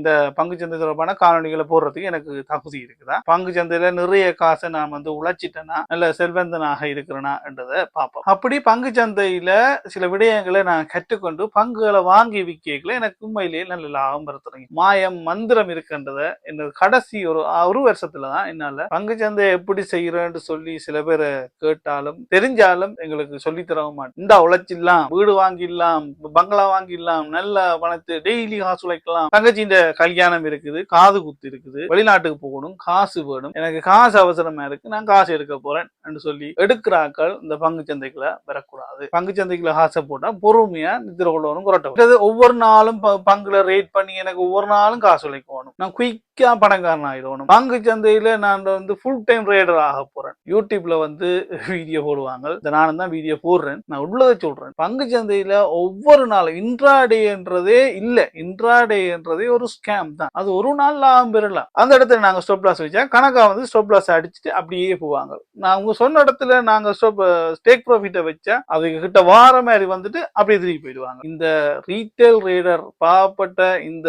இந்த பங்கு சந்தை தொடர்பான காணொலிகளை போடுறதுக்கு எனக்கு தகுதி இருக்குதா? பங்கு சந்தையில நிறைய காசை நான் வந்து உழைச்சிட்டேனா? நல்ல செல்வந்தனாக இருக்கிறேனா என்றதை பார்ப்போம். அப்படி பங்கு சந்தையில சில விடயங்களை நான் கற்றுக்கொண்டு பங்குகளை வாங்கி விற்கல எனக்கு உண்மையிலேயே நல்ல லாபம் பெற தொடங்கி மாயம் மந்திரம் இருக்குன்றத என்னோட கடைசி ஒரு ஒரு வருஷத்துல தான் என்னால பங்கு சந்தையை எப்படி செய்யறேன்னு சொல்லி சில பேரை கேட்டாலும் தெரிஞ்சாலும் எங்களுக்கு சொல்லி தரவும் மாட்டேன். இந்த உழைச்சிடலாம் வீடு வாங்கிடலாம் பங்களா வாங்கிடலாம் நல்ல பணத்தை டெய்லி காசு உழைக்கலாம் தங்கச்சியின் கல்யாணம் இருக்குது காது குத்து இருக்குது வெளிநாட்டுக்கு போகணும் காசு வேணும் எனக்கு காசு அவசரமா இருக்கு நான் காசு எடுக்க போறேன் என்று சொல்லி எடுக்கிறாக்கள் இந்த பங்கு சந்தைக்குள்ள பெறக்கூடாது பங்கு சந்தைக்குள்ள காசை போட்டா பொறுமையா நிதிர கொள்ளவனும் குரட்ட ஒவ்வொரு நாளும் பங்குல ரேட் பண்ணி எனக்கு ஒவ்வொரு நாளும் காசு உழைக்கணும் நான் குயிக் குயிக்கா பணக்காரன் ஆகிடணும் பங்கு சந்தையில நான் வந்து ஃபுல் டைம் ரேடர் ஆக போறேன். யூடியூப்ல வந்து வீடியோ போடுவாங்க. இந்த நானும் தான் வீடியோ போடுறேன். நான் உள்ளதை சொல்றேன். பங்கு சந்தையில ஒவ்வொரு நாளும் இன்ட்ராடேன்றதே இல்லை. இன்ட்ராடேன்றதே ஒரு ஸ்கேம் தான். அது ஒரு நாள் லாபம் பெறலாம். அந்த இடத்துல நாங்க ஸ்டோப் லாஸ் வச்சா கணக்கா வந்து ஸ்டோப் லாஸ் அடிச்சுட்டு அப்படியே போவாங்க. நான் உங்க சொன்ன இடத்துல நாங்க ஸ்டோப் ஸ்டேக் ப்ராஃபிட்டை வச்சா அதுக்கு கிட்ட வார மாதிரி வந்துட்டு அப்படியே திரும்பி போயிடுவாங்க. இந்த ரீட்டைல் ரீடர் பாவப்பட்ட இந்த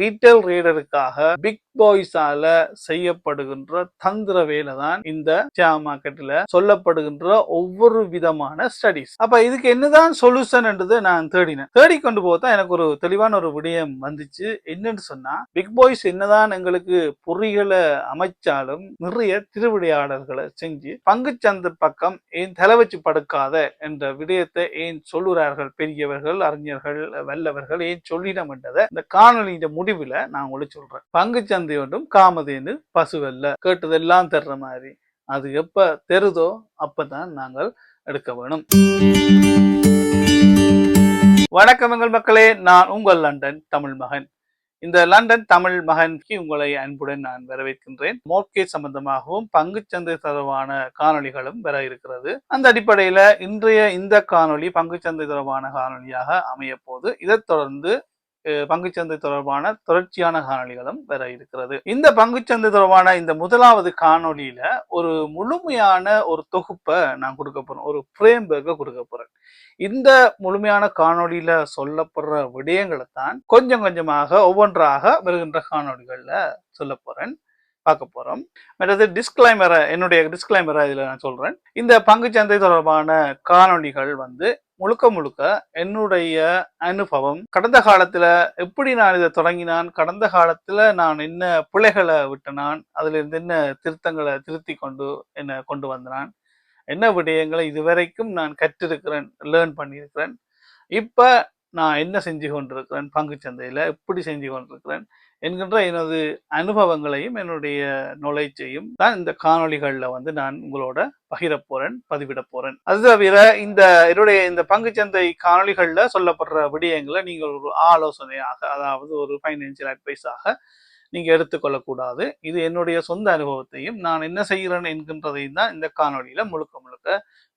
ரீட்டைல் ரீடருக்காக பிக் பாய்ஸால செய்யப்படுகின்ற தந்திர வேலை தான் இந்த ஷேர் மார்க்கெட்ல சொல்லப்படுகின்ற ஒவ்வொரு விதமான ஸ்டடிஸ் அப்ப இதுக்கு என்னதான் சொல்யூஷன் என்றது நான் தேடினேன். தேடிக்கொண்டு போதான் எனக்கு ஒரு தெளிவான ஒரு விடயம் வந்துச்சு. என்னன்னு சொன்னா பிக் பாய்ஸ் என்னதான் எங்களுக்கு பொறிகளை அமைச்சாலும் நிறைய திருவிளையாடல்களை செஞ்சு பங்குச்சந்தை பக்கம் ஏன் தலை வச்சு படுக்காத என்ற விடயத்தை ஏன் சொல்லுறார்கள் பெரியவர்கள் அறிஞர்கள் வல்லவர்கள் ஏன் சொல்லிடம் என்றதை இந்த காணொலியின் முடிவுல நான் உங்களுக்கு சொல்றேன். பங்குச்சந்தை ஒன்றும் காமதேனு பசுவல்ல. கேட்டதெல்லாம் தர்ற மாதிரி. அது எப்ப தெருதோ அப்பதான் நாங்கள் எடுக்க வேணும். வணக்கம் எங்கள் மக்களே நான் உங்கள் லண்டன் தமிழ் மகன். இந்த லண்டன் தமிழ் மகனுக்கு உங்களை அன்புடன் நான் வரவேற்கின்றேன். மோர்கேஜ் சம்பந்தமாகவும் பங்குச்சந்தை தொடர்பான காணொலிகளும் வர இருக்கிறது. அந்த அடிப்படையில இன்றைய இந்த காணொலி பங்குச்சந்தை தொடர்பான காணொலியாக அமைய போது இதைத் தொடர்ந்து பங்குச்சந்தை தொடர்பான தொடர்ச்சியான காணொளிகளும் வர இருக்கிறது. இந்த பங்குச்சந்தை தொடர்பான இந்த முதலாவது காணொலியில ஒரு முழுமையான ஒரு தொகுப்பை நான் கொடுக்க போறேன். ஒரு ஃப்ரேம் கொடுக்க போறேன். இந்த முழுமையான காணொலியில சொல்லப்படுற விடயங்களை தான் கொஞ்சம் கொஞ்சமாக ஒவ்வொன்றாக வருகின்ற காணொளிகள்ல சொல்ல போறேன். பார்க்க போறோம். மற்றது டிஸ்கிளைமரை என்னுடைய டிஸ்கிளைமரை இதில் நான் சொல்றேன். இந்த பங்குச்சந்தை தொடர்பான காணொளிகள் வந்து முழுக்க முழுக்க என்னுடைய அனுபவம் கடந்த காலத்துல எப்படி நான் இதை தொடங்கினான் கடந்த காலத்துல நான் என்ன பிழைகளை விட்டனான் அதுல இருந்து என்ன திருத்தங்களை திருத்தி கொண்டு என்ன கொண்டு வந்தனான் என்ன விடயங்களை இதுவரைக்கும் நான் கற்றிருக்கிறேன் லேர்ன் பண்ணியிருக்கிறேன் இப்ப நான் என்ன செஞ்சு கொண்டிருக்கிறேன் பங்குச் சந்தையில எப்படி செஞ்சு கொண்டிருக்கிறேன் என்கின்ற எனது அனுபவங்களையும் என்னுடைய நுழைச்சையும் தான் இந்த காணொலிகளில் வந்து நான் உங்களோட பகிரப்போறேன் பதிவிட போறேன். அது தவிர இந்த என்னுடைய இந்த பங்குச்சந்தை காணொலிகளில் சொல்லப்படுற விடயங்களை நீங்கள் ஒரு ஆலோசனையாக அதாவது ஒரு ஃபைனான்சியல் அட்வைஸாக நீங்க எடுத்துக்கொள்ளக்கூடாது இது என்னுடைய சொந்த அனுபவத்தையும் நான் என்ன செய்கிறேன் என்கின்றதையும் தான் இந்த காணொளியில முழுக்க முழுக்க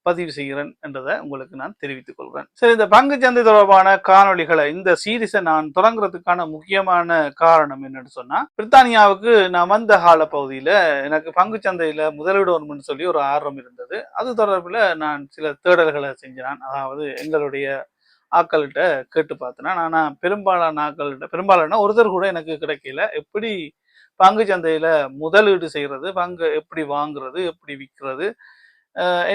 பதிவு செய்கிறேன் என்றதை உங்களுக்கு நான் தெரிவித்துக் கொள்கிறேன். சரி இந்த பங்குச்சந்தை தொடர்பான காணொளிகளை இந்த சீரிஸை நான் தொடங்குறதுக்கான முக்கியமான காரணம் என்னன்னு சொன்னா பிரித்தானியாவுக்கு நான் வந்த கால பகுதியில எனக்கு பங்கு சந்தையில முதலிடணும்னு சொல்லி ஒரு ஆர்வம் இருந்தது. அது தொடர்பில் நான் சில தேடல்களை செஞ்சேன் அதாவது எங்களுடைய ஆக்கள்கிட்ட கேட்டு பார்த்தேன். நான் பெரும்பாலான ஆக்கள்கிட்ட பெரும்பாலான ஒருத்தர் கூட எனக்கு கிடைக்கல. எப்படி பங்கு சந்தையில முதலீடு செய்யறது பங்கு எப்படி வாங்குறது எப்படி விற்கிறது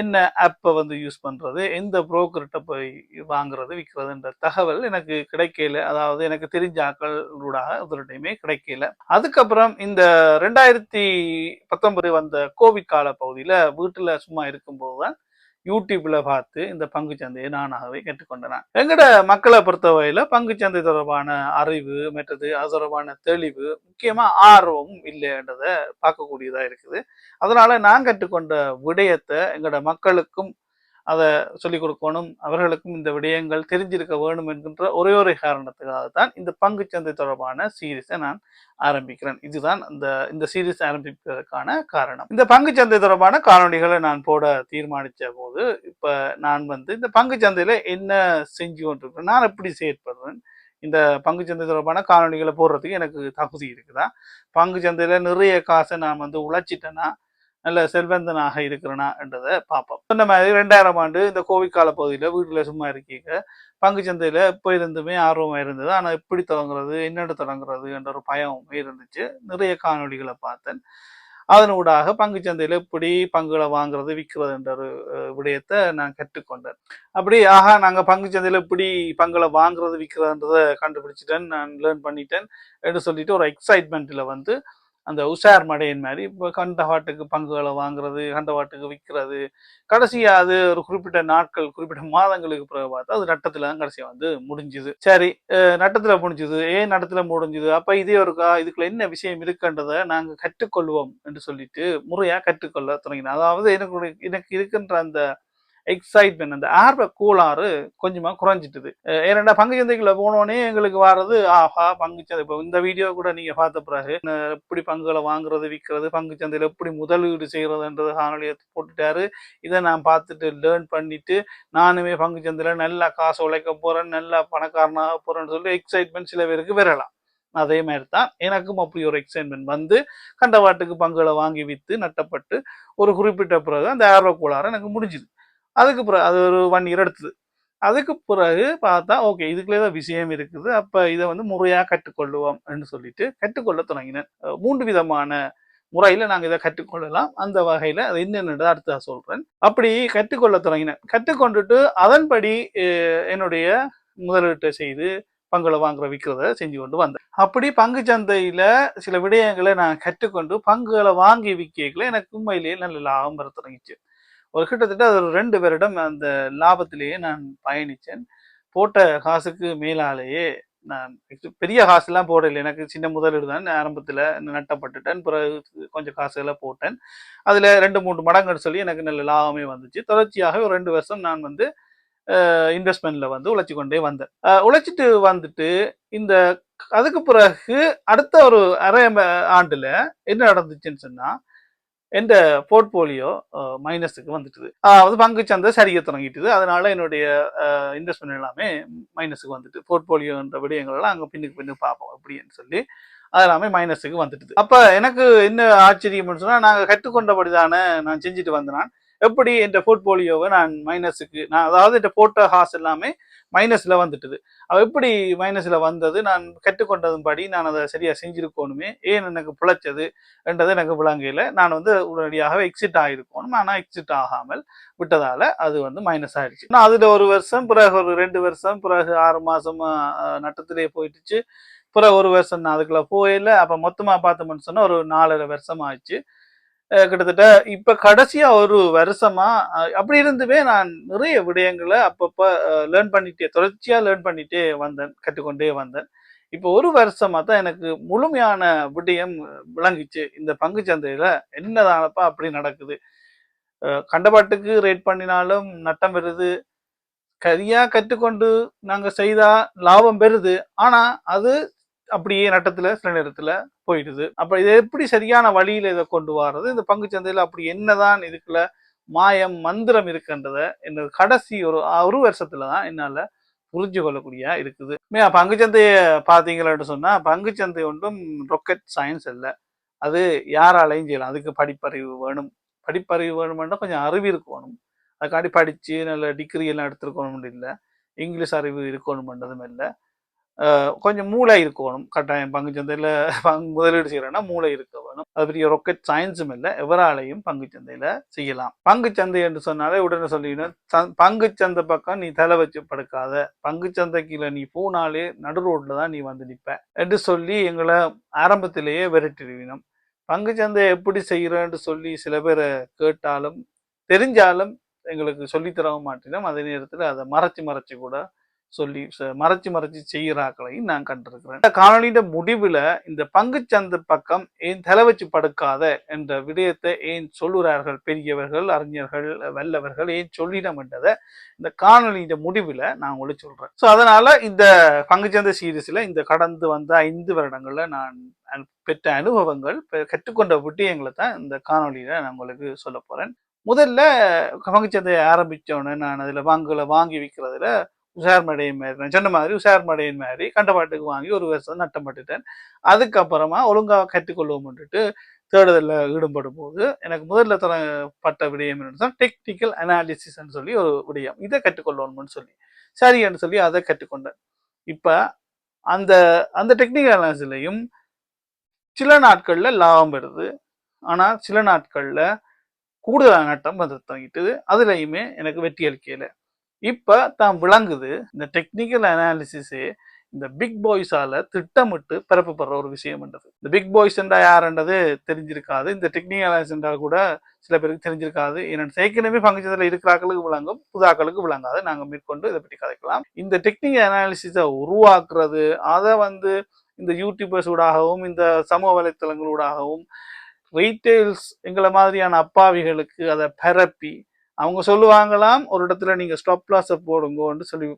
என்ன ஆப்பை வந்து யூஸ் பண்ணுறது எந்த புரோக்கர்கிட்ட போய் வாங்குறது விற்கிறதுன்ற தகவல் எனக்கு கிடைக்கல. அதாவது எனக்கு தெரிஞ்ச ஆக்களூடாக ஒருத்தையுமே கிடைக்கல. அதுக்கப்புறம் இந்த ரெண்டாயிரத்தி பத்தொன்பது வந்த கோவிட் கால பகுதியில் வீட்டில் சும்மா இருக்கும்போது தான் யூடியூப்ல பார்த்து இந்த பங்குச்சந்தையை நானாகவே கற்றுக்கொண்டேன் எங்கட மக்களை பொறுத்தவரையில பங்குச்சந்தை தொடர்பான அறிவு மற்றது அது தொடர்பான தெளிவு முக்கியமா ஆர்வமும் இல்லைன்றத பார்க்கக்கூடியதா இருக்குது. அதனால நான் கற்றுக்கொண்ட விடயத்தை எங்கட மக்களுக்கும் அதை சொல்லிக் கொடுக்கணும். அவர்களுக்கும் இந்த விடயங்கள் தெரிஞ்சிருக்க வேணும் என்கின்ற ஒரே ஒரு காரணத்துக்காக தான் இந்த பங்குச்சந்தை தொடர்பான சீரீஸை நான் ஆரம்பிக்கிறேன். இதுதான் இந்த இந்த சீரீஸ் ஆரம்பிப்பதற்கான காரணம். இந்த பங்குச்சந்தை தொடர்பான காணொளிகளை நான் போட தீர்மானித்த போது இப்போ நான் வந்து இந்த பங்குச்சந்தையில என்ன செஞ்சு கொண்டிருக்கிறேன் நான் எப்படி செயற்படுறேன் இந்த பங்குச்சந்தை தொடர்பான காணொளிகளை போடுறதுக்கு எனக்கு தகுதி இருக்குதா? பங்குச்சந்தையில நிறைய காசை நான் வந்து உழைச்சிட்டேன்னா நல்ல செல்வந்தனாக இருக்கிறனா என்றதை பார்ப்போம். சொன்ன மாதிரி ரெண்டாயிரம் ஆண்டு இந்த கோவிட் கால பகுதியில் வீட்டில் சும்மா இருக்கீங்க. பங்கு சந்தையில் எப்போ இருந்துமே ஆர்வமாக இருந்தது. ஆனால் எப்படி தொடங்குறது என்னென்ன தொடங்குறது என்ற ஒரு பயம் இருந்துச்சு. நிறைய காணொலிகளை பார்த்தேன். அதனூடாக பங்கு சந்தையில் எப்படி பங்குகளை வாங்குறது விற்கிறது என்ற ஒரு விடயத்தை நான் கற்றுக்கொண்டேன். அப்படி ஆஹா நாங்கள் பங்கு சந்தையில் எப்படி பங்குகளை வாங்குறது விற்கிறதுன்றதை கண்டுபிடிச்சிட்டேன். நான் லேர்ன் பண்ணிட்டேன். என்று சொல்லிட்டு ஒரு எக்ஸைட்மெண்ட்டில் வந்து அந்த உஷார் மடையின் மாதிரி இப்போ கண்டவாட்டுக்கு பங்குகளை வாங்குறது கண்டவாட்டுக்கு விற்கிறது கடைசியாக அது ஒரு குறிப்பிட்ட நாட்கள் குறிப்பிட்ட மாதங்களுக்கு பிறகு பார்த்தா அது நட்டத்தில் தான் கடைசியாக வந்து முடிஞ்சுது. சரி நட்டத்தில் முடிஞ்சுது. ஏன் நட்டத்தில் முடிஞ்சுது? அப்போ இதே இருக்கா இதுக்குள்ள என்ன விஷயம் இருக்குன்றதை நாங்கள் கற்றுக்கொள்வோம் என்று சொல்லிட்டு முறையாக கற்றுக்கொள்ள தொடங்கினோம். அதாவது எனக்கு எனக்கு இருக்கின்ற அந்த எக்ஸைட்மெண்ட் அந்த ஆர்வ கூலாறு கொஞ்சமாக குறைஞ்சிட்டுது. ஏன்னா பங்கு சந்தைக்குள்ள போனோடனே எங்களுக்கு வர்றது ஆஹா பங்கு சந்தை. இப்போ இந்த வீடியோ கூட நீங்கள் பார்த்த பிறகு எப்படி பங்குகளை வாங்குறது விற்கிறது பங்கு சந்தையில் எப்படி முதலீடு செய்கிறதுன்றது காணொலியை போட்டுட்டாரு. இதை நான் பார்த்துட்டு லேர்ன் பண்ணிட்டு நானுமே பங்கு சந்தையில் நல்லா காசு உழைக்க போகிறேன் நல்லா பணக்காரனாக போகிறேன்னு சொல்லி எக்ஸைட்மெண்ட் சில பேருக்கு வரலாம். அதே மாதிரி தான் எனக்கும் அப்படி ஒரு எக்ஸைட்மெண்ட் வந்து கண்டவாட்டுக்கு பங்குகளை வாங்கி விற்று நட்டப்பட்டு ஒரு குறிப்பிட்ட பிறகு அந்த ஆர்வ கோளாறு எனக்கு முடிஞ்சுது. அதுக்கு பிறகு அது ஒரு ஒன் இயர் எடுத்தது. அதுக்கு பிறகு பார்த்தா ஓகே இதுக்குள்ளே தான் விஷயம் இருக்குது. அப்போ இதை வந்து முறையாக கற்றுக்கொள்ளுவோம் என்று சொல்லிட்டு கற்றுக்கொள்ள தொடங்கினேன். மூன்று விதமான முறையில் நாங்கள் இதை கற்றுக்கொள்ளலாம். அந்த வகையில் அது என்னென்னு அடுத்ததாக சொல்கிறேன் அப்படி கற்றுக்கொள்ள தொடங்கினேன். கற்றுக்கொண்டுட்டு அதன்படி என்னுடைய முதலீட்டை செய்து பங்குகளை வாங்குற விற்கிறத செஞ்சு கொண்டு வந்தேன். அப்படி பங்கு சந்தையில சில விடயங்களை நான் கற்றுக்கொண்டு பங்குகளை வாங்கி விற்கல எனக்கு உண்மையிலேயே நல்ல லாபம் பெற தொடங்கிச்சு. ஒரு கிட்டத்தட்ட அது ஒரு ரெண்டு பேரிடம் அந்த லாபத்திலேயே நான் பயணித்தேன். போட்ட காசுக்கு மேலாலேயே நான் பெரிய காசுலாம் போடல. எனக்கு சின்ன முதலீடு தான். ஆரம்பத்தில் நட்டப்பட்டுட்டேன். பிறகு கொஞ்சம் காசுகளை போட்டேன். அதில் ரெண்டு மூணு மடங்குன்னு சொல்லி எனக்கு நல்ல லாபமே வந்துச்சு. தொடர்ச்சியாக ஒரு ரெண்டு வருஷம் நான் வந்து இன்வெஸ்ட்மெண்ட்டில் வந்து உழைச்சி கொண்டே வந்தேன். உழைச்சிட்டு வந்துட்டு இந்த அதுக்கு பிறகு அடுத்த ஒரு அரை ம- என்ன நடந்துச்சுன்னு சொன்னால் என்ற போர்ட்போலியோ மைனஸுக்கு வந்துட்டுது. அதாவது பங்கு சந்தை சரிய தொடங்கிட்டுது. அதனால என்னுடைய இன்வெஸ்ட்மெண்ட் எல்லாமே மைனஸுக்கு வந்துட்டு போர்ட்போலியோன்ற விடயங்கள்லாம் அங்கே பின்னுக்கு பின்னு பார்ப்போம் அப்படின்னு சொல்லி. அது எல்லாமே மைனஸுக்கு வந்துட்டுது. அப்போ எனக்கு என்ன ஆச்சரியம்னு சொன்னால் நாங்கள் கற்றுக்கொண்டபடி தானே நான் செஞ்சுட்டு வந்தேன் எப்படி என் போர்ட்போலியோவை நான் மைனஸுக்கு நான் அதாவது என் போட்ட ஹாஸ் எல்லாமே மைனஸில் வந்துட்டுது. அவள் எப்படி மைனஸில் வந்தது? நான் கற்றுக்கொண்டதும்படி நான் அதை சரியாக செஞ்சுருக்கோணுமே ஏன் எனக்கு பிழைச்சது என்றது எனக்கு விளங்கையில் நான் வந்து உடனடியாக எக்ஸிட் ஆகிருக்கணும் ஆனால் எக்ஸிட் ஆகாமல் விட்டதால் அது வந்து மைனஸ் ஆகிடுச்சு நான் அதில் ஒரு வருஷம் பிறகு ஒரு ரெண்டு வருஷம் பிறகு ஆறு மாதம் நட்டத்திலே போயிட்டுச்சு. பிறகு ஒரு வருஷம் நான் அதுக்குள்ளே போயில அப்போ மொத்தமாக பார்த்தோம்னு சொன்னால் ஒரு நாலரை வருஷம் ஆயிடுச்சு கிட்டத்தட்ட இப்ப கடைசியா ஒரு வருஷமா அப்படி இருந்துமே நான் நிறைய விடயங்களை அப்பப்ப லேர்ன் பண்ணிட்டே தொடர்ச்சியா லேர்ன் பண்ணிட்டே வந்தேன் கற்றுக்கொண்டே வந்தேன். இப்போ ஒரு வருஷமா தான் எனக்கு முழுமையான விடயம் விளங்கிச்சு. இந்த பங்கு சந்தையில என்னதானப்பா அப்படி நடக்குது? கண்டபாட்டுக்கு ரேட் பண்ணினாலும் நட்டம் வருது சரியா கற்றுக்கொண்டு நாங்க செய்தா லாபம் பெறுது. ஆனா அது அப்படியே நட்டத்துல சில நேரத்துல போயிடுது. அப்ப இது எப்படி சரியான வழியில இதை கொண்டு வர்றது? இந்த பங்கு சந்தையில அப்படி என்னதான் இதுக்குள்ள மாயம் மந்திரம் இருக்குன்றத என்னது கடைசி ஒரு ஒரு வருஷத்துல தான் என்னால புரிஞ்சு கொள்ளக்கூடிய இருக்குது. மே பங்கு சந்தையை பார்த்தீங்கன்னு சொன்னா பங்கு சந்தை ஒன்றும் ரொக்கெட் சயின்ஸ் இல்லை அது யாராலையும் செய்யலாம். அதுக்கு படிப்பறிவு வேணும். படிப்பறிவு வேணுமென்னா கொஞ்சம் அறிவு இருக்கணும். அதுக்காண்டி படிச்சு நல்ல டிகிரி எல்லாம் எடுத்துருக்கணும் இல்லை. இங்கிலீஷ் அறிவு இருக்கணும்ன்றதும் இல்லை. கொஞ்சம் மூளை இருக்கணும் கட்டாயம் பங்கு சந்தையில் பங்கு முதலீடு செய்கிறேன்னா மூளை இருக்க வேணும். அது பெரிய ரொக்கெட் சயின்ஸும் இல்லை. எவராலையும் பங்கு சந்தையில் செய்யலாம். பங்கு சந்தை என்று சொன்னாலே உடனே சொல்லிடணும் பங்கு சந்தை பக்கம் நீ தலை வச்சு படுக்காத. பங்கு கீழே நீ போனாலே நடு ரோட்டில் தான் நீ வந்து நிற்ப என்று சொல்லி எங்களை ஆரம்பத்திலேயே விரட்டிடுவினோம். பங்கு சந்தை எப்படி செய்கிறேன்னு சொல்லி சில பேரை கேட்டாலும் தெரிஞ்சாலும் எங்களுக்கு சொல்லித்தரவும் மாட்டினோம். அதே நேரத்தில் அதை மறைச்சி மறைச்சி கூட சொல்லி மறைச்சு மறைச்சு செய்கிறாக்களையும் நான் கண்டிருக்கிறேன். இந்த காணொலியின் முடிவில் இந்த பங்குச்சந்தை பக்கம் ஏன் தலை வச்சு படுக்காத என்ற விடயத்தை ஏன் சொல்லுகிறார்கள் பெரியவர்கள் அறிஞர்கள் வல்லவர்கள் ஏன் சொல்லிடம் என்றதை இந்த காணொலியின் முடிவில் நான் உங்களுக்கு சொல்கிறேன் ஸோ அதனால் இந்த பங்குச்சந்தை சீரீஸில் இந்த கடந்து வந்த ஐந்து வருடங்களில் நான் பெற்ற அனுபவங்கள் பெ- கற்றுக்கொண்ட விடயங்களை தான் இந்த காணொலியில் நான் உங்களுக்கு சொல்ல போகிறேன் முதல்ல பங்குச்சந்தையை ஆரம்பித்தோடனே நான் அதில் வாங்குல வாங்கி விற்கிறதுல உஷார் மடையின் மாதிரி நான் சொன்ன மாதிரி உஷார் மடையின் மாதிரி கண்டபாட்டுக்கு வாங்கி ஒரு வருஷம் நட்டம் பட்டுட்டேன் அதுக்கப்புறமா ஒழுங்காக கற்றுக்கொள்வோம்னுட்டு தேடுதலில் ஈடுபடும் போது எனக்கு முதல்ல தரப்பட்ட விடயம் என்னன்னு டெக்னிக்கல் அனாலிசிஸ்ன்னு சொல்லி ஒரு விடயம். இதை கற்றுக்கொள்ளணும்னு சொல்லி. சரின்னு சொல்லி அதை கற்றுக்கொண்டேன். இப்போ அந்த அந்த டெக்னிக்கல் அனாலிசிலையும் சில நாட்களில் லாபம் வருது ஆனால் சில நாட்களில் கூடுதலான நட்டம் வந்து தங்கிட்டு அதுலேயுமே எனக்கு வெற்றி அளிக்கலை. இப்போ தான் விளங்குது இந்த டெக்னிக்கல் அனாலிசிஸே இந்த பிக் பாய்ஸால திட்டமிட்டு பரப்பப்படுற ஒரு விஷயம்ன்றது இந்த பிக் பாய்ஸ் என்றா யாருன்றது தெரிஞ்சிருக்காது. இந்த டெக்னிக்கல் அனாலிசிஸ் என்றால் கூட சில பேருக்கு தெரிஞ்சிருக்காது. ஏன்னா ஏற்கனவே பங்குச்சத்தில் இருக்கிறாக்களுக்கு விளங்கும் புதாக்களுக்கு விளங்காது. நாங்கள் மேற்கொண்டு இதை பற்றி கதைக்கலாம். இந்த டெக்னிக்கல் அனாலிசிஸை உருவாக்குறது அதை வந்து இந்த யூடியூபர்ஸ் ஊடாகவும் இந்த சமூக வலைத்தளங்களூடாகவும் ரீட்டெயில்ஸ் எங்களை மாதிரியான அப்பாவிகளுக்கு அதை பரப்பி அவங்க சொல்லுவாங்களாம் ஒரு இடத்துல நீங்கள் ஸ்டாப் லாஸை போடுங்கன்னு சொல்லி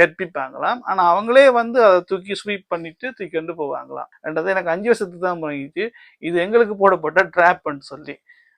கற்பிப்பாங்களாம். ஆனால் அவங்களே வந்து அதை தூக்கி ஸ்வீப் பண்ணிட்டு தூக்கி கொண்டு போவாங்களாம். என்றது எனக்கு அஞ்சு வருஷத்துக்கு தான் பண்ணிச்சு இது எங்களுக்கு போடப்பட்ட ட்ராப்னு சொல்லி.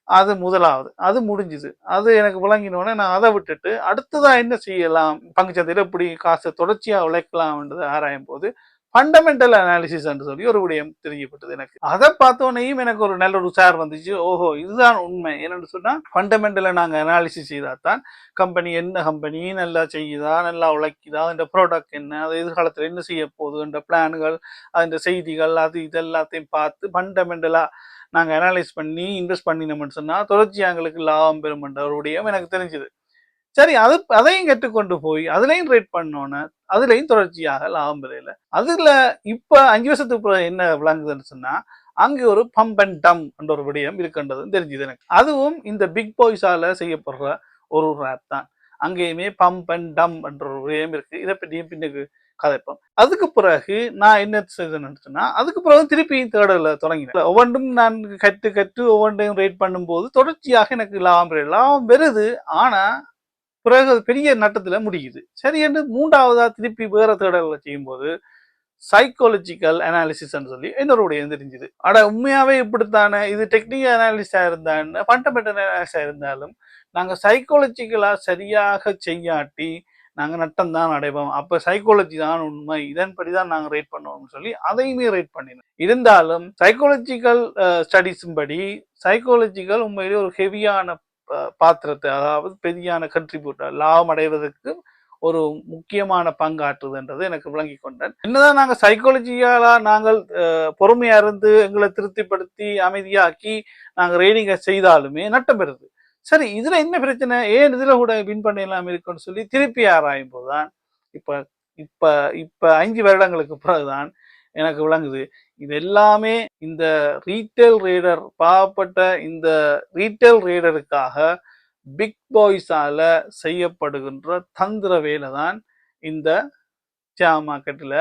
அது முதலாவது. அது முடிஞ்சுது. அது எனக்கு விளங்கினோடனே நான் அதை விட்டுட்டு அடுத்ததாக என்ன செய்யலாம்? பங்குச்சந்தையில் இப்படி காசை தொடர்ச்சியாக உழைக்கலாம்ன்றதை ஆராயும் போது ஃபண்டமெண்டல் அனாலிசிஸ் என்று சொல்லி ஒரு விடயம் தெரியப்பட்டது எனக்கு. அதை பார்த்தோன்னையும் எனக்கு ஒரு நல்ல ஒரு உஷார் வந்துச்சு. ஓஹோ இதுதான் உண்மை. என்னென்னு சொன்னால் ஃபண்டமெண்டலை நாங்கள் அனாலிசிஸ் செய்தால் தான் கம்பெனி என்ன கம்பெனி நல்லா செய்யுதா நல்லா உழைக்குதா அந்த ப்ராடக்ட் என்ன அது எதிர்காலத்தில் என்ன செய்ய போகுது அந்த பிளான்கள் அந்த செய்திகள் அது இது எல்லாத்தையும் பார்த்து ஃபண்டமெண்டலாக நாங்கள் அனாலிஸ் பண்ணி இன்வெஸ்ட் பண்ணினோம்னு சொன்னால் தொடர்ச்சி எங்களுக்கு லாபம் பெறும்ன்ற ஒரு விடயம் எனக்கு தெரிஞ்சுது. சரி அது அதையும் கற்றுக்கொண்டு போய் அதுலேயும் ட்ரேட் பண்ணோன்னே அதுலேயும் தொடர்ச்சியாக லாபம் பெறையில அதில் இப்போ அஞ்சு வருஷத்துக்கு பிறகு என்ன விளங்குதுன்னு சொன்னால் அங்கே ஒரு பம்ப் அண்ட் டம் என்ற ஒரு விடயம் இருக்கின்றதுன்னு தெரிஞ்சுது எனக்கு. அதுவும் இந்த பிக் பாய்ஸால் செய்யப்படுற ஒரு ரேப் தான். அங்கேயுமே பம்ப் அண்ட் டம் என்ற ஒரு விடயம் இருக்குது இதை பற்றியும் பின்னுக்கு கதைப்போம். அதுக்கு பிறகு நான் என்ன செய்தேன்னு சொன்னா அதுக்கு பிறகு திருப்பியும் தேடல தொடங்கினேன். ஒவ்வொன்றும் நான் கற்று கற்று ஒவ்வொன்றையும் ரேட் பண்ணும்போது தொடர்ச்சியாக எனக்கு லாபம் லாபம் வருது ஆனால் பிறகு அது பெரிய நட்டத்துல முடியுது. சரி என்று மூன்றாவதா திருப்பி வேற தேடல்களை செய்யும்போது சைக்காலஜிக்கல் அனாலிசிஸ்ன்னு சொல்லி இன்னொரு தெரிஞ்சுது. அட உண்மையாவே இப்படித்தானே? இது டெக்னிக்கல் அனாலிஸ்டாக இருந்தான் ஃபண்டமெண்டல் அனாலிஸ்டாக இருந்தாலும் நாங்க சைக்காலஜிக்கலா சரியாக செய்யாட்டி நாங்க நட்டம் தான் அடைவோம். அப்போ சைக்காலஜி தான் உண்மை. இதன்படி தான் நாங்க ரேட் பண்ணுவோம்னு சொல்லி அதையுமே ரேட் பண்ணினோம். இருந்தாலும் சைக்காலஜிக்கல் ஸ்டடிஸும் படி சைக்காலஜிக்கல் உண்மையிலே ஒரு ஹெவியான பாத்திரத்தை அதாவது பெரியான கண்ட்ரிபியூட்டர் லாபம் அடைவதற்கு ஒரு முக்கியமான பங்காற்றுதுன்றது எனக்கு விளங்கி கொண்டேன். என்னதான் நாங்கள் சைக்காலஜியாலா நாங்கள் அஹ், பொறுமையா இருந்து எங்களை திருப்திப்படுத்தி அமைதியாக்கி நாங்கள் ரீடிங்கை செய்தாலுமே நட்டம் பெறுது. சரி இதுல என்ன பிரச்சனை? ஏன் இதுல கூட வின் பண்ணலாம் இருக்குன்னு சொல்லி திருப்பி ஆராயும் போதுதான் இப்ப இப்ப இப்ப அஞ்சு வருடங்களுக்கு பிறகுதான் எனக்கு விளங்குது. இது எல்லாமே இந்த ரீட்டைல் ரீடர் பாவப்பட்ட இந்த ரீட்டைல் ரீடருக்காக பிக் பாய்ஸால செய்யப்படுகின்ற தந்திர வேலை தான் இந்த ஷேர் மார்க்கெட்டில்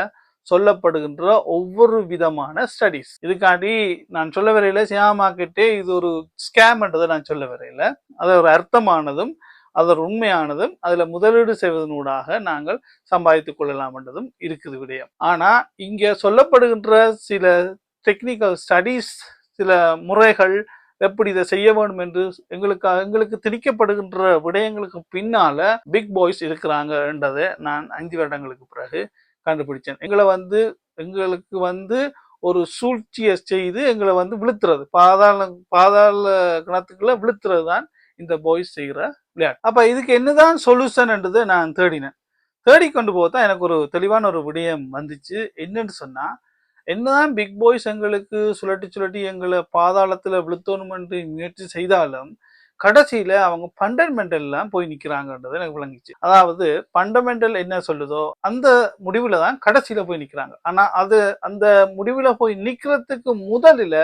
சொல்லப்படுகின்ற ஒவ்வொரு விதமான ஸ்டடிஸ் இதுக்காண்டி நான் சொல்ல வரையில ஷேர் மார்க்கெட்டே இது ஒரு ஸ்கேம்ன்றதை நான் சொல்ல வரையில. அது ஒரு அர்த்தமானதும் அது உண்மையானதும் அதுல முதலீடு செய்வதனூடாக நாங்கள் சம்பாதித்துக் கொள்ளலாம் என்றதும் இருக்குது விடயம். ஆனா இங்க சொல்லப்படுகின்ற சில டெக்னிக்கல் ஸ்டடீஸ் சில முறைகள் எப்படி இதை செய்ய வேண்டும் என்று எங்களுக்கு எங்களுக்கு திணிக்கப்படுகின்ற விடயங்களுக்கு பின்னால பிக் பாய்ஸ் இருக்கிறாங்க என்றதை நான் அஞ்சு வருடங்களுக்கு பிறகு கண்டுபிடிச்சேன். எங்களை வந்து எங்களுக்கு வந்து ஒரு சூழ்ச்சியை செய்து எங்களை வந்து விழுத்துறது. பாதாள பாதாள கிணத்துக்குள்ள விழுத்துறது தான் இந்த பாய்ஸ் செய்கிற விளையாட்டு அப்ப இதுக்கு என்னதான் சொல்யூஷன்ன்றது நான் தேடினேன். தேடி கொண்டு போக போதான் எனக்கு ஒரு தெளிவான ஒரு விடயம் வந்துச்சு. என்னன்னு சொன்னா என்னதான் பிக் பாய்ஸ் எங்களுக்கு சுழட்டி சுழட்டி எங்களை பாதாளத்துல விழுத்தோணுமென்று முயற்சி செய்தாலும் கடைசியில அவங்க ஃபண்டமெண்டல் எல்லாம் போய் நிக்கிறாங்கன்றது எனக்கு விளங்கிச்சு. அதாவது ஃபண்டமெண்டல் என்ன சொல்லுதோ அந்த முடிவுல தான் கடைசியில போய் நிக்கிறாங்க. ஆனா அது அந்த முடிவுல போய் நிக்கிறதுக்கு முதலில்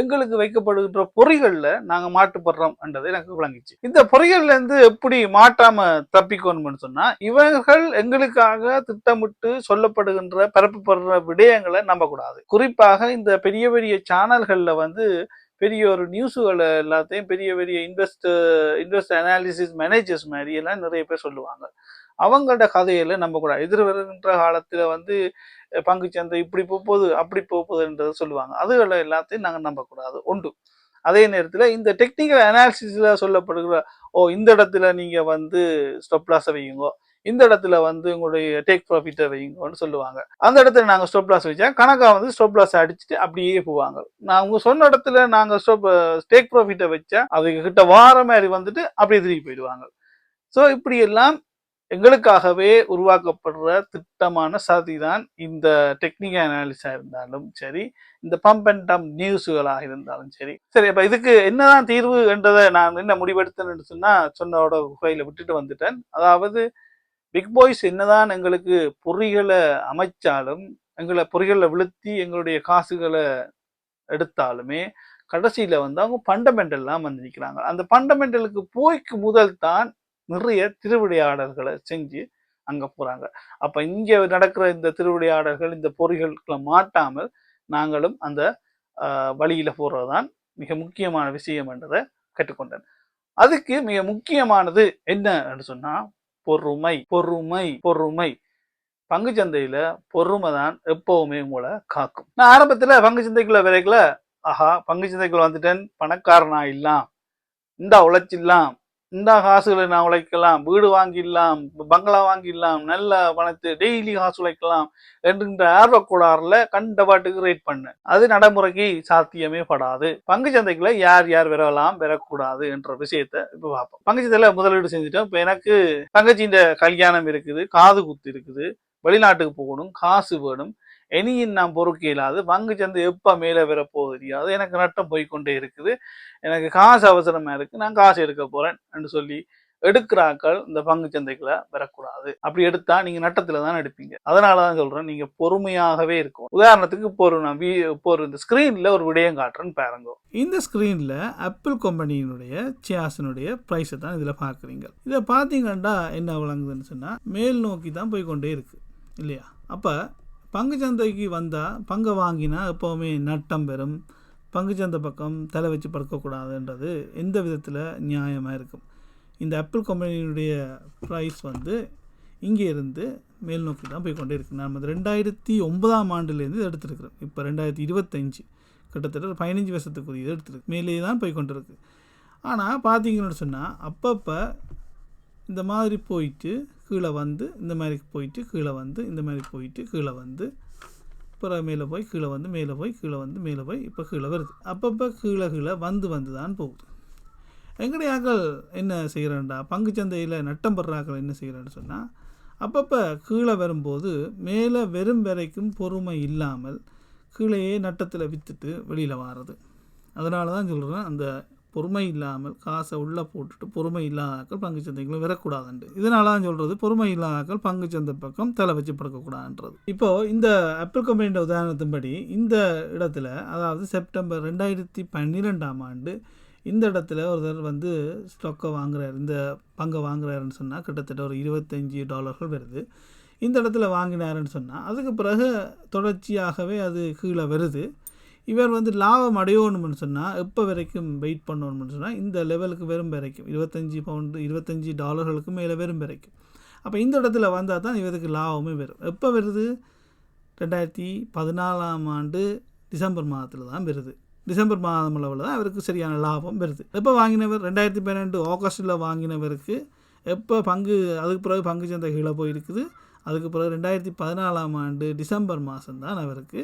எங்களுக்கு வைக்கப்படுகின்ற பொறிகளில் நாங்கள் மாட்டுப்படுறோம் என்றதை எனக்கு விளங்கிச்சு. இந்த பொறிகள்லேருந்து எப்படி மாட்டாம தப்பிக்கணும்னு சொன்னா இவர்கள் எங்களுக்காக திட்டமிட்டு சொல்லப்படுகின்ற பரப்பப்படுற விடயங்களை நம்பக்கூடாது. குறிப்பாக இந்த பெரிய பெரிய சேனல்களில் வந்து பெரிய ஒரு நியூஸுகளை எல்லாத்தையும் பெரிய பெரிய இன்வெஸ்ட் இன்வெஸ்ட் அனாலிசிஸ் மேனேஜர்ஸ் மாதிரி எல்லாம் நிறைய பேர் சொல்லுவாங்க. அவங்களோட கதையில நம்ம கூட எதிர் வருகின்ற காலத்துல வந்து பங்கு சந்தை இப்படி போக போகுது அப்படி போக போகுதுன்றதை சொல்லுவாங்க. அதுகளை எல்லாத்தையும் நாங்கள் நம்பக்கூடாது உண்டு. அதே நேரத்தில் இந்த டெக்னிக்கல் அனாலிசிஸில் சொல்லப்படுகிற ஓ இந்த இடத்துல நீங்கள் வந்து ஸ்டொப் லாஸை வையுங்கோ இந்த இடத்துல வந்து உங்களுடைய டேக் ப்ராஃபிட்டை வைங்கன்னு சொல்லுவாங்க. அந்த இடத்துல நாங்கள் ஸ்டாப் லாஸ் வச்சா கணக்காக வந்து ஸ்டாப் லாஸ் அடிச்சுட்டு அப்படியே போவாங்க. நான் உங்க சொன்ன இடத்துல நாங்கள் ஸ்டாப் டேக் ப்ராஃபிட்டை வச்சா அதுக்கு கிட்ட வார மாதிரி வந்துட்டு அப்படியே திரும்பி போயிடுவாங்க. ஸோ இப்படி எல்லாம் எங்களுக்காகவே உருவாக்கப்படுற திட்டமான சதி தான் இந்த டெக்னிக்கல் அனாலிஸாக இருந்தாலும் சரி இந்த பம்ப் அண்ட் டம் நியூஸுகளாக இருந்தாலும் சரி. சரி அப்ப இதுக்கு என்னதான் தீர்வு என்றதை நான் என்ன முடிவெடுத்தேன்னு சொன்னா சொன்னோட குகையில விட்டுட்டு வந்துட்டேன். அதாவது பிக் பாய்ஸ் என்னதான் எங்களுக்கு பொறிகளை அமைச்சாலும் எங்களை பொறிகளை விழுத்தி எங்களுடைய காசுகளை எடுத்தாலுமே கடைசியில் வந்து அவங்க ஃபண்டமெண்டல்லாம் வந்து நிற்கிறாங்க அந்த ஃபண்டமெண்டலுக்கு போய்க்கு முதல் தான் நிறைய திருவிளையாடல்களை செஞ்சு அங்க போறாங்க. அப்ப இங்க நடக்கிற இந்த திருவிளையாடல்கள் இந்த பொறிகளுக்குள்ள மாட்டாமல் நாங்களும் அந்த வழியில் வழியில போறதுதான் மிக முக்கியமான விஷயம் என்றதை கற்றுக்கொண்டேன் அதுக்கு மிக முக்கியமானது என்ன சொன்னா பொறுமை பொறுமை பொறுமை. பங்குச்சந்தையில பொறுமை தான் எப்பவுமே உங்களை காக்கும். நான் ஆரம்பத்துல பங்குச்சந்தைக்குள்ள விலைக்குள்ள ஆஹா பங்குச்சந்தைக்குள்ள வந்துட்டேன் பணக்காரனா இல்லாம் இந்த உழைச்சிடலாம் இந்த காசுகளை நான் உழைக்கலாம் வீடு வாங்கிடலாம் பங்களா வாங்கிடலாம் நல்ல பணத்தை டெய்லி காசு உழைக்கலாம் என்கின்ற ஆர்வக்கூடாரில் கண்ட பாட்டுக்கு ரேட் பண்ணேன். அது நடைமுறைக்கு சாத்தியமே படாது. பங்கு சந்தைக்குள்ள யார் யார் விரவலாம் விரக்கூடாது என்ற விஷயத்த இப்ப பார்ப்போம். பங்கு சந்தையில முதலீடு செஞ்சுட்டோம். இப்ப எனக்கு தங்கச்சியின் கல்யாணம் இருக்குது காது குத்து இருக்குது வெளிநாட்டுக்கு போகணும் காசு வேணும் இனியும் நான் பொறுக்க இயலாது. பங்கு சந்தை எப்போ மேலே வரப்போகுது தெரியாது. எனக்கு நட்டம் போய்க்கொண்டே இருக்குது. எனக்கு காசு அவசரமாக இருக்குது நான் காசு எடுக்க போகிறேன் என்று சொல்லி எடுக்கிறாக்கள் இந்த பங்கு சந்தைகளை வரக்கூடாது. அப்படி எடுத்தா நீங்க நட்டத்துல தான் எடுப்பீங்க. அதனாலதான் சொல்றேன். நீங்க பொறுமையாகவே இருக்கும் உதாரணத்துக்கு இப்போ ஒரு நான் வீ- இப்போ ஒரு இந்த ஸ்கிரீன்ல ஒரு விடயம் காட்டுறேன்னு பாருங்க. இந்த ஸ்கிரீன்ல ஆப்பிள் கம்பெனியினுடைய சியாசனுடைய ப்ரைஸை தான் இதுல பாக்குறீங்க இதை பாத்தீங்கன்னா என்ன விளங்குதுன்னு சொன்னா மேல் நோக்கி தான் போய் கொண்டே இருக்கு. இல்லையா? அப்போ பங்குச்சந்தைக்கு வந்தால் பங்கை வாங்கினா எப்போவுமே நட்டம் பெறும். பங்குச்சந்தை பக்கம் தலை வச்சு படுக்கக்கூடாதுன்றது எந்த விதத்தில் நியாயமாக இருக்கும். இந்த ஆப்பிள் கம்பெனியினுடைய ப்ரைஸ் வந்து இங்கே இருந்து மேல் நோக்கி தான் போய் கொண்டே இருக்கு நம்ம ரெண்டாயிரத்தி ஒன்பதாம் ஆண்டுலேருந்து எடுத்திருக்கிறோம். இப்போ ரெண்டாயிரத்தி இருபத்தஞ்சு கிட்டத்தட்ட ஒரு பதினஞ்சு வருஷத்துக்குரிய எடுத்திருக்கு. மேலே தான் போய் கொண்டிருக்கு. ஆனால் பார்த்தீங்கன்னு சொன்னால் அப்பப்போ இந்த மாதிரி போயிட்டு கீழே வந்து இந்த மாதிரி போயிட்டு கீழே வந்து இந்த மாதிரி போயிட்டு கீழே வந்து அப்புறம் மேலே போய் கீழே வந்து மேலே போய் கீழே வந்து மேலே போய் இப்போ கீழே வருது. அப்பப்போ கீழே கீழே வந்து வந்து தான் போகுது. எங்கடையாக்கள் என்ன செய்கிறேன்டா பங்குச்சந்தையில் நட்டம் பெறாக்கள் என்ன செய்கிறேன்னு சொன்னால் அப்பப்போ கீழே வரும்போது மேலே வெறும் வரைக்கும் பொறுமை இல்லாமல் கீழேயே நட்டத்தில் விற்றுட்டு வெளியில் வாரது. அதனால தான் சொல்கிறேன் அந்த பொறுமை இல்லாமல் காசை உள்ளே போட்டுட்டு பொறுமை இல்லாதாக்கள் பங்குச்சந்தைக்குள்ள வரக்கூடாதுன்ட்டு இதனால தான் சொல்கிறது பொறுமை இல்லாதாக்கள் பங்குச்சந்தை பக்கம் தலை வச்சு படுக்கக்கூடாதுன்றது. இப்போது இந்த ஆப்பிள் கம்பெனியோட உதாரணத்தின்படி இந்த இடத்துல அதாவது செப்டம்பர் ரெண்டாயிரத்தி பன்னிரெண்டாம் ஆண்டு இந்த இடத்துல ஒருத்தர் வந்து ஸ்டாக்கை வாங்குறாரு இந்த பங்கை வாங்குறாருன்னு சொன்னால் கிட்டத்தட்ட ஒரு இருபத்தஞ்சி டாலர்கள் வருது. இந்த இடத்துல வாங்கினாருன்னு சொன்னால் அதுக்கு பிறகு தொடர்ச்சியாகவே அது கீழே வருது. இவர் வந்து லாபம் அடையணும்னு சொன்னால் எப்போ வரைக்கும் வெயிட் பண்ணணும்னு சொன்னால் இந்த லெவலுக்கு வெறும் வரைக்கும். இருபத்தஞ்சி பவுண்டு இருபத்தஞ்சி டாலர்களுக்கு மேலே வெறும் வரைக்கும். அப்போ இந்த இடத்துல வந்தால் தான் இவருக்கு லாபமே வரும். எப்போ வருது? ரெண்டாயிரத்தி பதினாலாம் ஆண்டு டிசம்பர் மாதத்தில் தான் வருது. டிசம்பர் மாதம் அளவில் தான் அவருக்கு சரியான லாபம் வருது. எப்போ வாங்கினவர்? ரெண்டாயிரத்தி பன்னெண்டு ஆகஸ்ட்டில் வாங்கினவருக்கு. எப்போ பங்கு அதுக்கு பிறகு பங்கு சந்தை கீழே போயிருக்குது. அதுக்கு பிறகு ரெண்டாயிரத்தி பதினாலாம் ஆண்டு டிசம்பர் மாதம்தான் அவருக்கு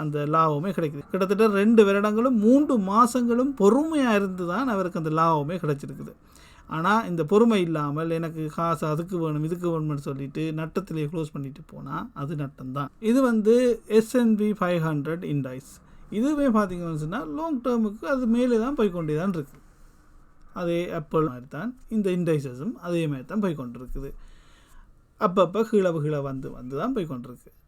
அந்த லாபமே கிடைக்குது. கிட்டத்தட்ட ரெண்டு வருடங்களும் மூன்று மாதங்களும் பொறுமையாக இருந்து தான் அவருக்கு அந்த லாபமே கிடைச்சிருக்குது. ஆனால் இந்த பொறுமை இல்லாமல் எனக்கு காசு அதுக்கு வேணும் இதுக்கு வேணும்னு சொல்லிட்டு நட்டத்திலே க்ளோஸ் பண்ணிட்டு போனால் அது நட்டம்தான். இது வந்து எஸ்என்பி ஃபைவ் ஹண்ட்ரட் இண்டைஸ் இதுவே பார்த்தீங்கன்னு சொன்னால் லாங் டேர்முக்கு அது மேலே தான் போய்க்கொண்டே தான் இருக்குது அதே ஆப்பிள் மாதிரி தான் இந்த இண்டைசஸும் அதே மாதிரி தான் போய் கொண்டிருக்குது அப்பப்போ கீழே கீழே வந்து வந்து தான் போய்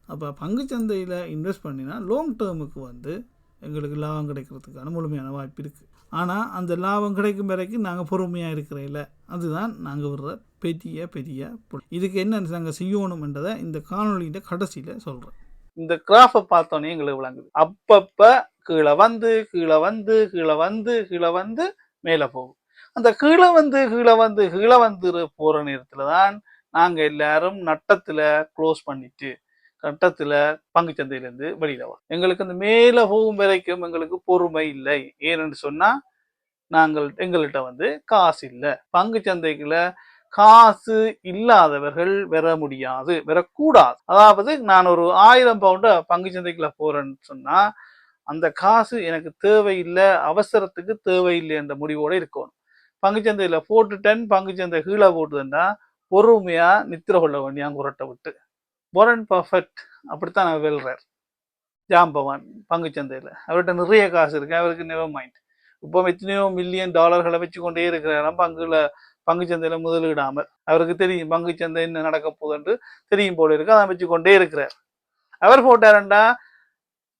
அப்போ பங்கு சந்தையில் இன்வெஸ்ட் பண்ணினா லாங் டேர்முக்கு வந்து எங்களுக்கு லாபம் கிடைக்கிறதுக்கான முழுமையான வாய்ப்பு இருக்குது ஆனால் அந்த லாபம் கிடைக்கும் வரைக்கும் நாங்கள் பொறுமையாக இருக்கிறையில அதுதான் நாங்கள் விடுற பெரிய பெரிய இதுக்கு என்ன நாங்கள் செய்யணும்ன்றதை இந்த காணொலியின் கடைசியில் சொல்கிறேன் இந்த கிராஃபை பார்த்தோன்னே எங்களுக்கு விளங்குது. அப்பப்போ கீழே வந்து கீழே வந்து கீழே வந்து கீழே வந்து மேலே போகும். அந்த கீழே வந்து கீழே வந்து கீழே வந்து போகிற நேரத்தில் தான் நாங்கள் எல்லாரும் நட்டத்தில் க்ளோஸ் பண்ணிட்டு கட்டத்தில் பங்கு சந்தையிலேருந்து வெளியில் வரோம் எங்களுக்கு அந்த மேலே போகும் வரைக்கும் எங்களுக்கு பொறுமை இல்லை. ஏன்னு சொன்னால் நாங்கள் எங்கள்கிட்ட வந்து காசு இல்லை. பங்கு சந்தைக்குள்ள காசு இல்லாதவர்கள் வர முடியாது வரக்கூடாது. அதாவது நான் ஒரு ஆயிரம் பவுண்ட பங்கு சந்தைக்குள்ள போறேன்னு சொன்னா அந்த காசு எனக்கு தேவையில்லை அவசரத்துக்கு தேவையில்லை என்ற முடிவோடு இருக்கணும். பங்குச்சந்தையில போட்டுட்டேன் பங்குச்சந்தை கீழே போட்டுதுன்னா பொறுமையா நித்திர கொள்ள வேண்டியாங்க உரட்டை விட்டு. போரன் பர்ஃபெக்ட் அப்படித்தான் நான் வெல்றார். ஜாம்பவான் பங்குச்சந்தையில் அவர்கிட்ட நிறைய காசு இருக்கு. அவருக்கு நெவர் மைண்ட் இப்போ எத்தனையோ மில்லியன் டாலர்களை வச்சு கொண்டே இருக்கிறாராம் பங்குல பங்குச்சந்தையில் முதலிடாமல் அவருக்கு தெரியும் பங்குச்சந்தை என்ன நடக்க போகுதுன்னு தெரியும் போல இருக்கு. அதை வச்சு கொண்டே இருக்கிறார். அவர் போட்டாரண்டா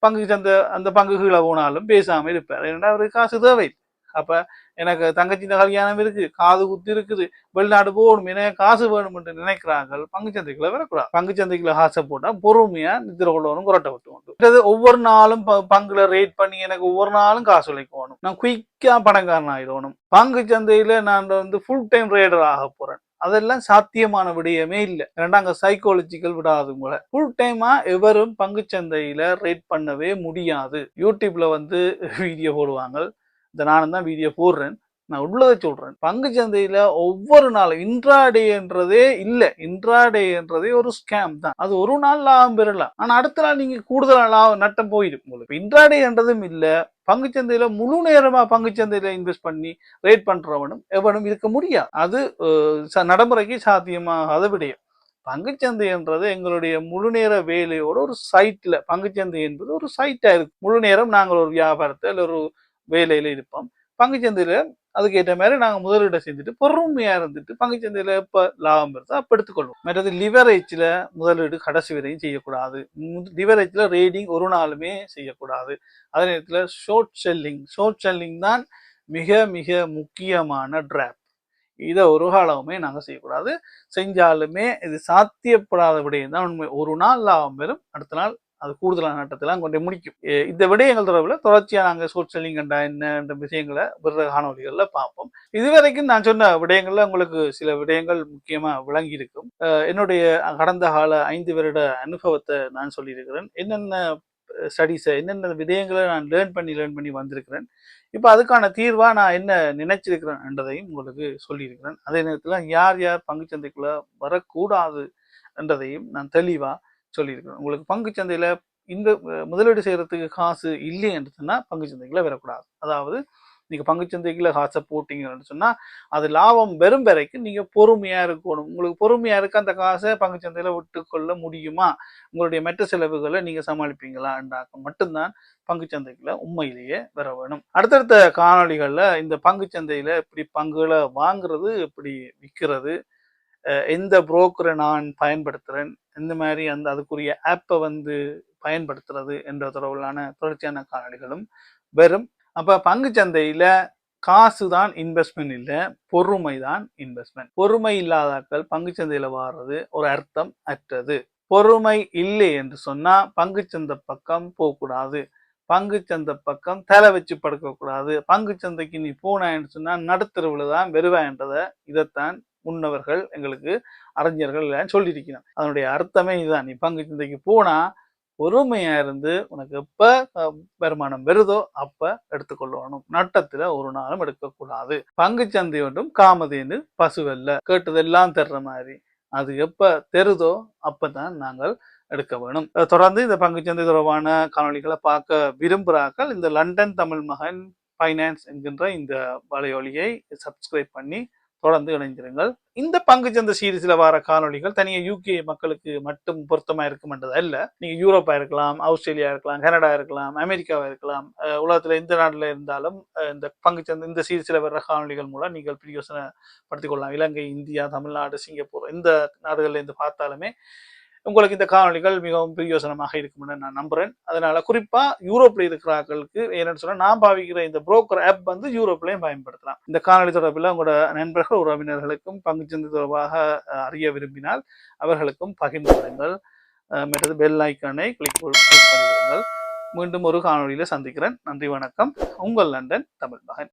பங்கு சந்தை அந்த பங்கு கீழே போனாலும் பேசாமல் இருப்பார். ஏன்னா அவருக்கு காசு தேவை அப்ப எனக்கு தங்கச்சியின் கல்யாணம் இருக்கு காது குத்து இருக்குது வெளிநாடு போகணும் எனக்கு காசு வேணும் என்று நினைக்கிறாங்க பங்கு சந்தைக்குள்ள வரக்கூடாது. பங்கு சந்தைக்குள்ள காசை போட்டா பொறுமையா நித்திர கொள்ளவரும் குரட்டை விட்டு கொண்டு ஒவ்வொரு நாளும் ப- பங்குல ரேட் பண்ணி எனக்கு ஒவ்வொரு நாளும் காசு உழைக்கணும் நான் குயிக்கா பணக்காரன் ஆயிடணும். பங்கு சந்தையில நான் வந்து ஃபுல் டைம் ரேடர் ஆக போறேன். அதெல்லாம் சாத்தியமான விடயமே இல்லை. ஏன்னா அங்கே சைக்காலஜிக்கல் விடாது உங்களை ஃபுல் டைமா எவரும் பங்குச்சந்தையில ரேட் பண்ணவே முடியாது. யூடியூப்ல வந்து வீடியோ போடுவாங்க. இந்த நானும் தான் வீடியோ போடுறேன். நான் உள்ளதை சொல்றேன். பங்கு சந்தையில் ஒவ்வொரு நாளும் இன்ட்ராடேன்றதே இல்லை. இன்ட்ராடேன்றதே ஒரு ஸ்கேம் தான். அது ஒரு நாள் லாபம் பெறலாம். ஆனால் அடுத்த நாள் நீங்கள் கூடுதலாக லாபம் நட்டம் போயிடும் உங்களுக்கு. இன்ட்ராடேன்றதும் இல்லை. பங்கு சந்தையில முழு நேரமா பங்கு சந்தையில இன்வெஸ்ட் பண்ணி ரேட் பண்றவனும் எவனும் இருக்க முடியாது. அது ச- நடைமுறைக்கு சாத்தியமாகாத விடயம். பங்குச்சந்தைன்றது எங்களுடைய முழு நேர வேலையோட ஒரு சைட்ல பங்குச்சந்தை என்பது ஒரு சைட்டா இருக்கு முழு நேரம் நாங்கள் ஒரு வியாபாரத்தை இல்லை ஒரு வேலையில் இருப்போம். பங்குச்சந்தையில் அதுக்கேற்ற மாதிரி நாங்கள் முதலீடை செஞ்சுட்டு பொறுமையாக இருந்துட்டு பங்குச்சந்தையில் இப்போ லாபம் வருதோ அப்போ எடுத்துக்கொள்வோம். மற்றது லிவரேஜில் முதலீடு கடைசி வரையும் செய்யக்கூடாது. லிவரேஜில் ரேடிங் ஒரு நாளுமே செய்யக்கூடாது. அதே நேரத்தில் ஷோர்ட் செல்லிங் ஷோர்ட் செல்லிங் தான் மிக மிக முக்கியமான ட்ராப் இதை ஒரு காலமுமே நாங்கள் செய்யக்கூடாது. செஞ்சாலுமே இது சாத்தியப்படாத விடயம் தான் உண்மை. ஒரு நாள் லாபம் வரும் அடுத்த நாள் அது கூடுதலான நட்டத்தெல்லாம் கொண்டு முடிக்கும். இந்த விடயங்கள் தொடர்பில் தொடர்ச்சியாக நாங்கள் ஷோர்ட் செல்லிங் கண்டா என்னன்ற விஷயங்களை பிற காணொலிகளில் பார்ப்போம். இதுவரைக்கும் நான் சொன்ன விடயங்களில் உங்களுக்கு சில விடயங்கள் முக்கியமாக விளங்கி இருக்கும் என்னுடைய கடந்த கால ஐந்து வருட அனுபவத்தை நான் சொல்லியிருக்கிறேன். என்னென்ன ஸ்டடீஸை என்னென்ன விடயங்களை நான் லேர்ன் பண்ணி லேர்ன் பண்ணி வந்திருக்கிறேன். இப்போ அதுக்கான தீர்வாக நான் என்ன நினைச்சிருக்கிறேன் என்றதையும் உங்களுக்கு சொல்லியிருக்கிறேன். அதே நேரத்தில் யார் யார் பங்குச்சந்தைக்குள்ளே வரக்கூடாது என்றதையும் நான் தெளிவாக சொல்லியிருக்கிறேன் உங்களுக்கு பங்குச்சந்தையில இந்த முதலீடு செய்கிறதுக்கு காசு இல்லை என்று சொன்னா சந்தைகளை வரக்கூடாது. அதாவது நீங்கள் பங்குச்சந்தைக்குள்ள காசை போட்டிங்கன்னு சொன்னால் அது லாபம் வெறும் வரைக்கும் நீங்கள் பொறுமையாக இருக்கணும். உங்களுக்கு பொறுமையாக இருக்க அந்த காசை பங்குச்சந்தையில் விட்டுக்கொள்ள முடியுமா? உங்களுடைய மற்ற செலவுகளை நீங்கள் சமாளிப்பீங்களான்றாக்க மட்டும்தான் பங்குச்சந்தைக்குள்ள உண்மையிலேயே வர வேணும். அடுத்தடுத்த காணொலிகளில் இந்த பங்குச்சந்தையில் இப்படி பங்குகளை வாங்குறது இப்படி விற்கிறது எந்த புரோக்கரை நான் பயன்படுத்துகிறேன் இந்த மாதிரி அந்த அதுக்குரிய ஆப்பை வந்து பயன்படுத்துறது என்ற தொடர்பிலான தொடர்ச்சியான காணொளிகளும் வரும். பங்கு சந்தையில் காசு தான் இன்வெஸ்ட்மெண்ட் இல்லை பொறுமை தான் இன்வெஸ்ட்மெண்ட் பொறுமை இல்லாதாக்கள் பங்குச்சந்தையில வாடுறது ஒரு அர்த்தம் அற்றது. பொறுமை இல்லை என்று சொன்னா பங்குச்சந்தை பக்கம் போகக்கூடாது. பங்குச்சந்தை பக்கம் தலை வச்சு படுக்கக்கூடாது. பங்குச்சந்தைக்கு நீ போனான்னு சொன்னால் நடுத்தருவில் தான் வருவேன்றதை இதைத்தான் முன்னவர்கள் எங்களுக்கு அறிஞர்கள் எல்லாம் சொல்லியிருக்கிறான். அதனுடைய அர்த்தமே இதுதான். நீ பங்கு சந்தைக்கு போனா பொறுமையா இருந்து உனக்கு எப்ப வருமானம் வருதோ அப்ப எடுத்துக்கொள்ளணும். நட்டத்துல ஒரு நாளும் எடுக்கக்கூடாது. பங்குச்சந்தை ஒன்றும் காமதேனு பசுவல்ல. கேட்டதெல்லாம் தர்ற மாதிரி. அது எப்ப தெருதோ அப்பதான் நாங்கள் எடுக்க வேணும். தொடர்ந்து இந்த பங்குச்சந்தை தொடர்பான காணொளிகளை பார்க்க விரும்புகிறார்கள். இந்த லண்டன் தமிழ் மகன் ஃபைனான்ஸ் என்கின்ற இந்த வலையொலியை சப்ஸ்கிரைப் பண்ணி தொடர்ந்து இணைந்திருங்கள். இந்த பங்குச்சந்தை சீரீஸில் வர காணொளிகள் தனியாக யூகே மக்களுக்கு மட்டும் பொருத்தமாக இருக்குமென்றது அல்ல நீங்கள் யூரோப்பாக இருக்கலாம் ஆஸ்திரேலியா இருக்கலாம் கனடா இருக்கலாம் அமெரிக்காவாக இருக்கலாம். உலகத்தில் எந்த நாட்டில் இருந்தாலும் இந்த பங்கு சந்தை இந்த சீரீஸில் வர்ற காணொளிகள் மூலம் நீங்கள் பிரயோசனப்படுத்திக் கொள்ளலாம். இலங்கை இந்தியா தமிழ்நாடு சிங்கப்பூர் இந்த நாடுகளில் இருந்து பார்த்தாலுமே உங்களுக்கு இந்த காணொளிகள் மிகவும் பிரயோசனமாக இருக்கும்னு நான் நம்புறேன். அதனால குறிப்பா யூரோப்ல இருக்கிறார்களுக்கு என்னன்னு சொன்னா நான் பாவிக்கிற இந்த புரோக்கர் ஆப் வந்து யூரோப்லயும் பயன்படுத்தலாம். இந்த காணொளி தொடர்பில் உங்களோட நண்பர்கள் உறவினர்களுக்கும் பங்கு சந்தை தொடர்பாக அறிய விரும்பினால் அவர்களுக்கும் பகிர்ந்து விடுங்கள் மற்றது பெல் ஐக்கானை கிளிக் பண்ணிவிடுங்கள் மீண்டும் ஒரு காணொலியில் சந்திக்கிறேன். நன்றி வணக்கம். உங்கள் லண்டன் தமிழ் மகன்.